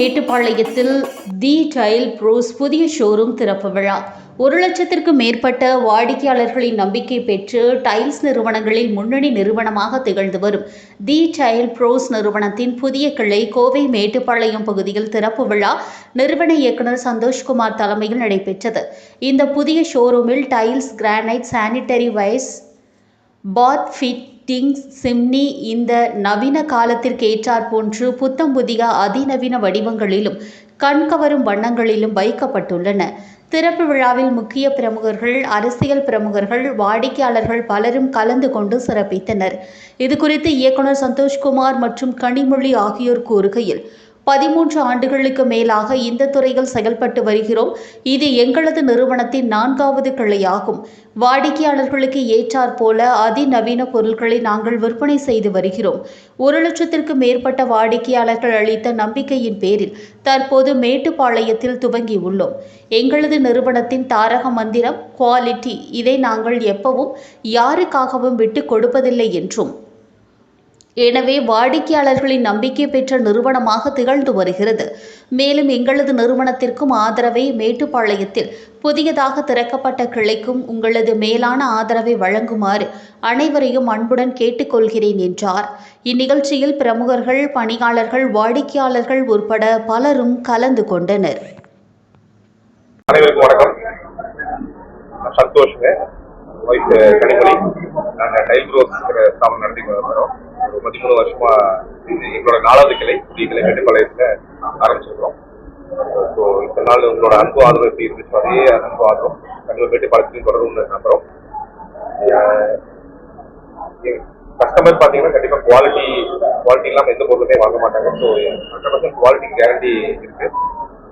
மேட்டுப்பாளையத்தில் the tail pros புதிய showroom திறப்பு விழா. ஒரு லட்சத்திற்கும் மேற்பட்ட வாடிக்கையாளர்களின் நம்பிக்கை பெற்று டைல்ஸ் நிறுவனங்களில் முன்னணி நிறுவனமாக திகழ்ந்து வரும் தி டைல் ப்ரோஸ் நிறுவனத்தின் புதிய கிளை கோவை மேட்டுப்பாளையம் பகுதியில் திறப்பு விழா நிறுவன இயக்குனர் சந்தோஷ்குமார் தலைமையில் நடைபெற்றது. இந்த புதிய ஷோரூமில் tiles granite sanitary ware bath fittings chimney இந்த நவீன காலத்திற்கு ஏற்றாற் போன்று புத்தம் புதிய அதிநவீன வடிவங்களிலும் கண்கவரும் வண்ணங்களிலும் வைக்கப்பட்டுள்ளன. திறப்பு விழாவில் முக்கிய பிரமுகர்கள் அரசியல் பிரமுகர்கள் வாடிக்கையாளர்கள் பலரும் கலந்து கொண்டு சிறப்பித்தனர். இதுகுறித்து இயக்குனர் சந்தோஷ்குமார் மற்றும் கனிமொழி ஆகியோர் கூறுகையில் பதிமூன்று ஆண்டுகளுக்கு மேலாக இந்த துறையில் செயல்பட்டு வருகிறோம். இது எங்களது நிறுவனத்தின் நான்காவது கிளையாகும் வாடிக்கையாளர்களுக்கு ஏற்றாற் போல அதிநவீன பொருட்களை நாங்கள் விற்பனை செய்து வருகிறோம். ஒரு லட்சத்திற்கு மேற்பட்ட வாடிக்கையாளர்கள் அளித்த நம்பிக்கையின் பேரில் தற்போது மேட்டுப்பாளையத்தில் துவங்கியுள்ளோம் எங்களது நிறுவனத்தின் தாரக மந்திரம் குவாலிட்டி இதை நாங்கள் எப்பவும் யாருக்காகவும் விட்டு கொடுப்பதில்லை என்றும் எனவே வாடிக்கையாளர்களின் நம்பிக்கை பெற்ற நிறுவனமாக திகழ்ந்து வருகிறது. மேலும் எங்களது நிறுவனத்திற்கும் ஆதரவை மேட்டுப்பாளையத்தில் புதியதாக திறக்கப்பட்ட கிளைக்கும் உங்களது மேலான ஆதரவை வழங்குமாறு அனைவரையும் அன்புடன் கேட்டுக்கொள்கிறேன் என்றார். இந்நிகழ்ச்சியில் பிரமுகர்கள் பணியாளர்கள் வாடிக்கையாளர்கள் உட்பட பலரும் கலந்து கொண்டனர். அனைவருக்கும் வணக்கம். சந்தோஷங்க. ஒய்ஃப் கனிமொழி நாங்கள் டைம் ரோஸ் ஸ்தாபனம் நடத்தி வரோம் ஒரு பதிமூணு வருஷமா எங்களோட நாலாவது கிளை புதிய கிளை கட்டுப்பாளையத்தில் ஆரம்பிச்சிருக்கிறோம். ஸோ இந்த நாள் உங்களோட அன்பு ஆதரவு எப்படி இருந்துச்சு அதே அன்பு ஆதரவும் கண்டிப்பாக மேட்டுப்பாளையத்திலையும் தொடரும்னு நம்புகிறோம் கஸ்டமர் பார்த்தீங்கன்னா கண்டிப்பாக குவாலிட்டி குவாலிட்டி இல்லாமல் எந்த பொருளுமே வாங்க மாட்டாங்க. So hundred percent quality guarantee இருக்குது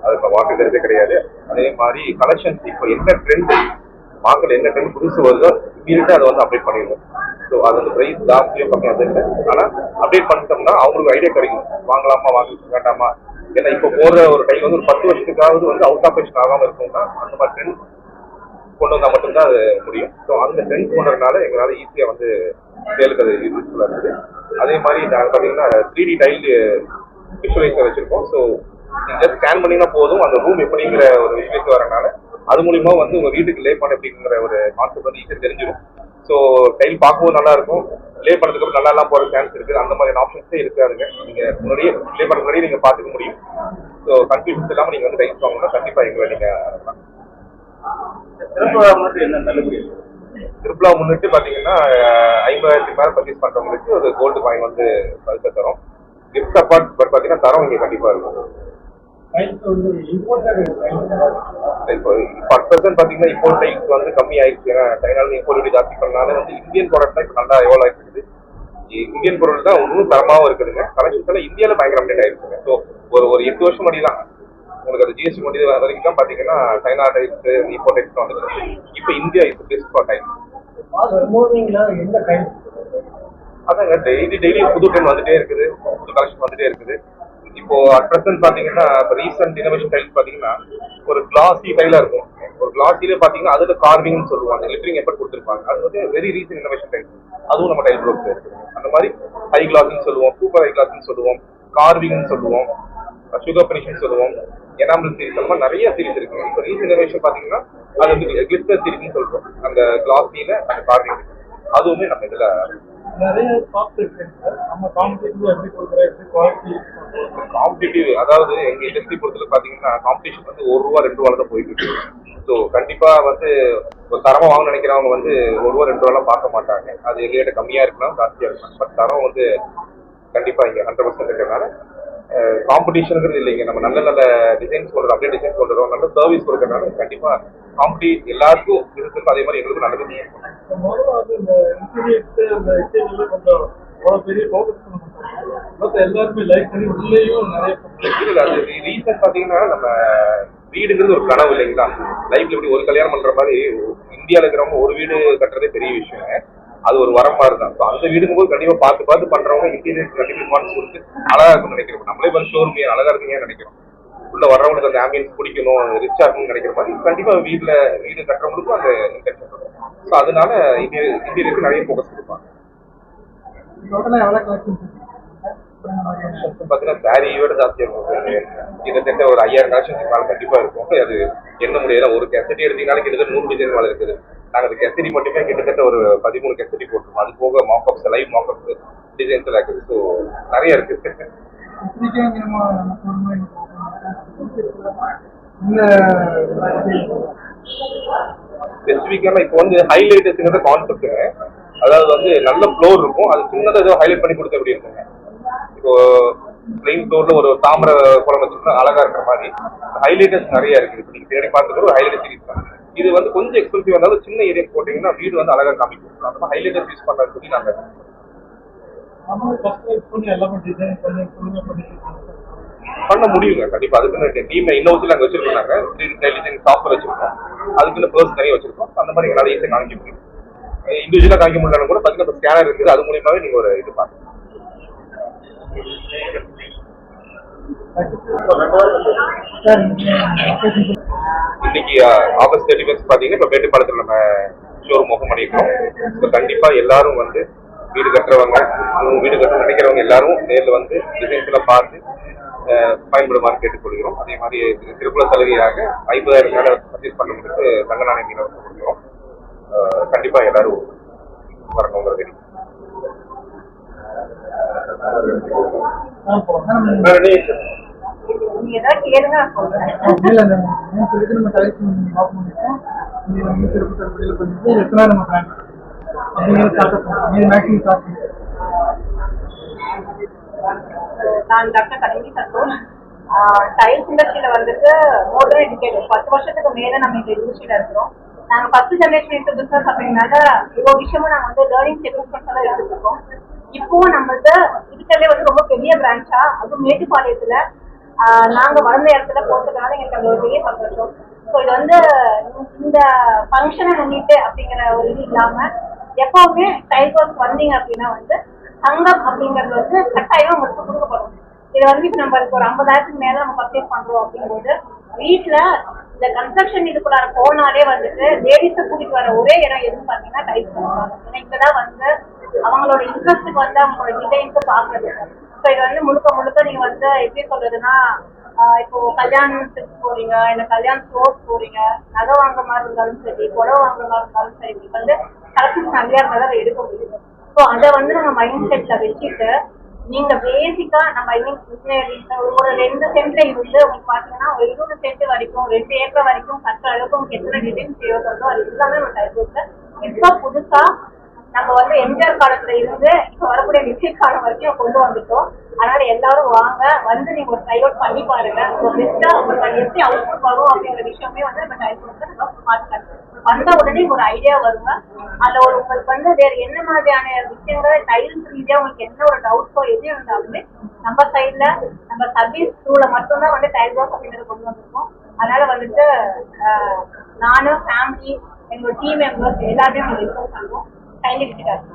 அது இப்போ வாங்குறதே கிடையாது. அதே மாதிரி கலெக்ஷன்ஸ் இப்போ என்ன ட்ரெண்ட் மார்க்கெட் என்ன ட்ரெண்ட் புதுசு வருதோ இமீடியட்டாக அதை வந்து அப்டேட் பண்ணிடுவோம் ஸோ அது அந்த ப்ரைஸ் ஜாஸ்தியோ பண்ணாது இல்லை ஆனால் அப்டேட் பண்ணிட்டோம்னா அவங்களுக்கு ஐடியா கிடைக்கும். வாங்கலாமா வாங்க வேண்டாமா? ஏன்னா இப்போ போகிற ஒரு டைம் வந்து ஒரு பத்து வருஷத்துக்காவது வந்து அவுட் ஆஃப் ஃபேஷன் ஆகாமல் இருக்கும்னா அந்த மாதிரி ட்ரெண்ட் கொண்டு வந்தால் மட்டும்தான் அது முடியும். ஸோ அந்த ட்ரெண்ட் கொண்டதுனால எங்களால் ஈஸியாக வந்து சேலுக்கு அது யூஸ்ஃபுல்லாக இருக்குது அதே மாதிரி நாங்கள் பார்த்தீங்கன்னா த்ரீ டி டைல் விஷுவலைசர் வச்சுருக்கோம். ஸோ ஜஸ்ட் ஸ்கேன் பண்ணிங்கன்னா போதும். அந்த ரூம் எப்படிங்கிற ஒரு விஷயத்துக்கு வரனால அது மூலியமா வந்து உங்கள் வீட்டுக்கு லே பண்ண எப்படிங்கிற ஒரு கான்செப்ட் வந்து ஈஸியாக தெரிஞ்சிடும் ஸோ டைல் பார்க்கவும் நல்லா இருக்கும் லே பண்ணதுக்கு அப்புறம் நல்லா எல்லாம் போகிற சான்ஸ் இருக்குது அந்த மாதிரியான ஆப்ஷன்ஸே இருக்காதுங்க. நீங்கள் முன்னாடியே லே பண்ண முன்னாடியே நீங்கள் பார்த்துக்க முடியும். ஸோ கன்ஃபியூஷன்ஸ் இல்லாமல் நீங்கள் வந்து டைல்ஸ் வாங்கணும்னா கண்டிப்பாக எங்களை விழாவுக்கு என்ன நல்லது திருப்பிழா முன்னிட்டு பார்த்தீங்கன்னா ஐம்பதாயிரத்துக்கு மேலே பர்ச்சேஸ் பண்ணுறவங்களுக்கு ஒரு கோல்டு காயின் வந்து பரிசு தரோம். கிஃப்ட் அப்பார்ட் பட் பார்த்தீங்கன்னா தரம் இங்கே கண்டிப்பாக இருக்கும். இப்போ பத்து பர்சன்ட் பார்த்தீங்கன்னா இப்போ டைல்ஸ் வந்து கம்மி ஆயிடுச்சு. ஏன்னா சைனால இம்போர்ட் ஜாஸ்தி பண்ணனால வந்து இந்தியன் ப்ராடக்ட் தான் இப்போ நல்லா எவ்வளோ ஆயிடுச்சு இந்தியன் பொருள் தான் இன்னும் தரமாகவும் இருக்குதுங்க. கலெக்ஷன்ஸ் எல்லாம் இந்தியாவில் பயங்கர அப்டேட் ஆயிடுச்சுங்க ஸோ ஒரு ஒரு எட்டு வருஷம் முன்னாடி தான். உங்களுக்கு அது ஜிஎஸ்டி முன்னாடி வரைக்கும் தான் பார்த்தீங்கன்னா சைனா டைல்ஸ் இம்போர்ட் டைல்ஸ் தான் வந்துருக்கு இப்போ இந்தியா இப்போ பெஸ்ட் ஃபார் கைண்ட் அதாங்க டெய்லி டெய்லி புது ட்ரெண்ட் வந்துட்டே இருக்குது. புது கலெக்ஷன் வந்துட்டே இருக்குது. இப்போ அட் ப்ரெசென்ட் பாத்தீங்கன்னா இப்போ ரீசெண்ட் இனோவேஷன் டைல்ஸ் பாத்தீங்கன்னா ஒரு கிளாசி டைலா இருக்கும். ஒரு கிளாசில பாத்தீங்கன்னா அதுல கார்விங்னு சொல்லுவாங்க. லிட்டரிங் எஃபர்ட் கொடுத்துருப்பாங்க. அது வந்து வெரி ரீசன்ட் இனோவேஷன் டைல்ஸ் அதுவும் நம்ம டைல் ப்ரோக்ஸ் அந்த மாதிரி ஹை கிளாஸ்னு சொல்லுவோம் சூப்பர் ஹை கிளாஸ்னு சொல்லுவோம் கார்விங்னு சொல்லுவோம் சுகர் பனிஷன் சொல்லுவோம் எனாமல் சீரிஸ் அந்த மாதிரி நிறைய சீரிஸ் இருக்கு. இப்போ ரீசன் இனோவேஷன் பாத்தீங்கன்னா அது வந்து கிளிஸ்டர் சீரிஸ்னு சொல்றோம். அந்த கிளாஸில அந்த கார்விங் அதுவுமே நம்ம இதுல நிறைய நம்ம காம்படிட்டிவ் எப்படி கொடுக்குற எப்படி குவாலிட்டி காம்படிட்டிவ் அதாவது எங்க இண்டஸ்ட்ரி பொறுத்தவரை பாத்தீங்கன்னா காம்படிஷன் வந்து ஒரு ரூபா ரெண்டு ரூபா தான் போயிட்டு இருக்கு. ஸோ கண்டிப்பா வந்து ஒரு தரமா வாங்க நினைக்கிறவங்க வந்து ஒரு ரூபா ரெண்டு ரூபா பார்க்க மாட்டாங்க. அது எங்ககிட்ட கம்மியா இருக்கலாம் ஜாஸ்தியா இருக்கலாம். பட் தரம் வந்து கண்டிப்பா இங்க ஹண்ட்ரட் பர்சன்ட் இருக்கிறதுனால காம்படிஷனுங்கிறது இல்லைங்க. நம்ம நல்ல நல்ல டிசைன்ஸ் கொண்டு அப்படியே டிசைன்ஸ் வரோம் நல்ல சர்வீஸ் கொடுக்கறதுனால கண்டிப்பா காம்படி எல்லாருக்கும் இருக்கும் அதே மாதிரி எங்களுக்கும் நல்லது எல்லாருமே லைக் பண்ணி உள்ளேயும் நிறைய இல்ல அது ரீசன் பாத்தீங்கன்னா நம்ம வீடுங்கிறது ஒரு கனவு இல்லைங்களா? லைஃப்ல இப்படி ஒரு கல்யாணம் பண்ற மாதிரி இந்தியால இருக்கிறவங்க ஒரு வீடு கட்டுறதே பெரிய விஷயங்க அது ஒரு வரம் மாதிரி தான். அந்த வீடுங்க போது கண்டிப்பா பார்த்து பார்த்து பண்றவங்க இன்டீரியர் கண்டிப்பா இம்பார்ட்டன்ஸ் கொடுத்து அழகா இருக்கும்னு நினைக்கிறோம். நம்மளே வந்து ஷோரூம் அழகா இருக்குங்க நினைக்கிறோம்? உள்ள வர்றவங்களுக்கு அந்த ஆம்பியன்ஸ் பிடிக்கணும் ரிச்சா இருக்கணும்னு நினைக்கிற மாதிரி கண்டிப்பா வீட்ல வீடு கட்டுறவங்களுக்கும் அந்த இன்டென்ஷன் இருக்கும் ஸோ அதனால இன்டீரியருக்கு நிறைய ஃபோக்கஸ் கொடுப்பாங்க. டோட்டலாக எவ்வளோ பார்த்தீங்கன்னா சாரியோட ஜாஸ்தியாக இருக்கும். கிட்டத்தட்ட ஒரு ஐயாயிரம் கலெக்ஷன்ஸ் மேலே கண்டிப்பாக இருக்கும். அது என்ன முடியல. ஒரு கெசடி எடுத்தீங்கனாலும் கிட்டத்தட்ட நூறு டிசைன் மேலே இருக்குது. நாங்கள் அந்த கெசடி மட்டுமே கிட்டத்தட்ட ஒரு பதிமூணு கெசடி போட்டிருக்கோம். அது போக மாக்அப்ஸ் லைவ் மாக்அப்ஸ் டிசைன்ஸ் எல்லாம் இருக்குது. ஸோ நிறைய இருக்குது இன்னைக்கு இப்போ வந்து ஹைலைட்டர்ஸ்ங்கிறது கான்செப்ட்டுங்க அதாவது வந்து நல்ல ஃப்ளோர் இருக்கும். அது சின்னதாக ஏதோ ஹைலைட் பண்ணி கொடுத்த எப்படி இருக்குங்க? இப்போ பிளெயின் ஃப்ளோர்ல ஒரு தாமரை குளம் வச்சிருந்தா அழகா இருக்கிற மாதிரி. ஹைலைட்டர்ஸ் நிறைய இருக்கு இப்போ நீங்க தேடி பார்த்துட்டு ஒரு ஹைலைட் சீரிஸ் தான் இது வந்து கொஞ்சம் எக்ஸ்பென்சிவ் இருந்தாலும் சின்ன ஏரியா போட்டீங்கன்னா வீடு வந்து அழகா காமிக்கும் அந்த மாதிரி ஹைலைட்டர்ஸ் யூஸ் பண்றது சொல்லி நாங்க பண்ணி முடியுங்க. கண்டிப்பா. அதுக்குன்னு டீம் இன்னொரு நாங்க வச்சிருக்கோம் த்ரீ டி டிசைன் சாஃப்ட்வேர் வச்சிருக்கோம். அதுக்குன்னு பர்ஸ் நிறைய வச்சிருக்கோம். அந்த மாதிரி எங்களால் ஈஸியாக காமிக்க முடியும். இண்டிவிஜுவலாக காமிக்க முடியலன்னு கூட பார்த்தீங்கன்னா ஸ்கேனர் இருக்குது. அது மூலியமாவே நீங்க ஒரு இது பார்க்கலாம். இன்னைக்கு ஆகஸ்ட் தேர்ட்டி ஃபர்ஸ்ட் பார்த்தீங்கன்னா இப்போ மேட்டுப்பாளையத்தில் நம்ம ஷோரூம் ஓப்பன் பண்ணியிருக்கோம். இப்போ கண்டிப்பாக எல்லாரும் வந்து வீடு கட்டுறவங்க வீடு கட்ட நினைக்கிறவங்க எல்லாரும் நேரில் வந்து டிசைன்ஸ் பார்த்து பயன்படுமாறு கேட்டுக்கொள்கிறோம் அதே மாதிரி திருக்குள சலுகையாக ஐம்பதாயிரம் மேலே பர்ச்சேஸ் பண்ணுறதுக்கு தங்க நாணயங்களை இலவசம் கொடுக்குறோம் அஹ், எல்லாரும் வரணுங்கிறது நான் நான் டாக்டர் கனிமி சந்தோஷ் டைல்ஸ் இண்டஸ்ட்ரியில வந்துட்டு மோர் தென் பத்து வருஷத்துக்கு மேல நம்ம இந்த இண்டஸ்ட்ரியில இருக்கிறோம் நாங்க ஃபர்ஸ்ட் ஜெனரேஷன் இன்டு பிசினஸ் அப்படின்னால இவ்வளவு விஷயமும் நாங்க வந்து லேர்னிங் செக்மெண்ட்ஸ் எல்லாம் எடுத்துட்டு இப்போ நம்மள்ட்ட இருக்கிறதுலே வந்து ரொம்ப பெரிய பிரான்ச்சா அதுவும் மேட்டுப்பாளையத்துல. நாங்க வளர்ந்த இடத்துல போறதுனால எங்களுக்கு அது ஒரு பெரிய சந்தோஷம். ஸோ இது வந்து இந்த ஃபங்க்ஷனை முன்னிட்டு அப்படிங்கிற ஒரு இது இல்லாம எப்பவுமே டைல் ஒர்க் வந்தீங்க அப்படின்னா வந்து தங்கம் அப்படிங்கிறது வந்து கட்டாயமா உங்களுக்கு கொடுக்கப்படும். இது வந்து இப்போ நம்மளுக்கு ஒரு ஐம்பதாயிரத்துக்கு மேல நம்ம பர்ச்சேஸ் பண்றோம் அப்படிங்கும்போது வீட்டுல இந்த கன்ஸ்ட்ரக்ஷன் இதுக்குள்ளார போனாலே வந்துட்டு லேடிஸை கூட்டிட்டு வர ஒரே இடம் எதுன்னு பாத்தீங்கன்னா டைல்ஸ் பண்ணுவாங்க ஏன்னா இங்கதான் வந்து அவங்களோட இன்ட்ரெஸ்ட்டுக்கு வந்து அவங்களோட டிசைன்ஸை பாக்குறது ஸோ இது வந்து முழுக்க முழுக்க நீங்க வந்து எப்படி சொல்றதுன்னா இப்போ கல்யாணத்துக்கு போறீங்க இல்ல கல்யாண ஸ்டோர்ஸ் போறீங்க நகை வாங்குற மாதிரி இருந்தாலும் சரி புடவை வாங்குற மாதிரி இருந்தாலும் சரி நீங்க வந்து கலெக்ஷன்ஸ் நிறைய இருந்தாலும் அதை எடுக்க முடியும். ஸோ அதை வந்து நம்ம மைண்ட் செட்ல வச்சுட்டு நீங்க பேசிக்கா நம்ம ஐ மீன் இந்த ஒரு ரெண்டு சென்ட்ல இருந்து உங்களுக்கு பாத்தீங்கன்னா ஒரு இருபது சென்ட் வரைக்கும் ரெண்டு ஏக்கர் வரைக்கும் கற்ற அளவுக்கு உங்களுக்கு எத்தனை டிசைன் தேவைப்படுதோ அது எல்லாமே நம்ம டைப் இப்போ புதுசா நம்ம வந்து எம்ஜிஆர் காலத்துல இருந்து இப்ப வரக்கூடிய நிச்சய காலம் வரைக்கும் கொண்டு வந்துட்டோம். அதனால எல்லாரும் வாங்க வந்து நீங்க ஒரு ட்ரை அவுட் பண்ணி பாருங்க. ஒரு பெஸ்டா உங்களுக்கு எப்படி அவுட்புட் வரும் அப்படிங்கிற விஷயமே வந்து நம்ம டைப் வந்து நம்ம பார்த்துக்கலாம் வந்த உடனே ஒரு ஐடியா வருங்க. அதுல ஒரு உங்களுக்கு வந்து வேற என்ன மாதிரியான விஷயங்கள் டைல்ஸ் ரீதியா உங்களுக்கு என்ன ஒரு டவுட்ஸோ எது இருந்தாலுமே நம்ம சைட்ல நம்ம சர்வீஸ் த்ரூல மட்டும்தான் வந்து டைல் ஒர்க் அப்படிங்கறத கொண்டு வந்திருக்கோம். அதனால வந்துட்டு நானும் ஃபேமிலி எங்களோட டீம் மெம்பர்ஸ் எல்லாருமே உங்களுக்கு பண்ணுவோம். கையில விட்டுட்டாரு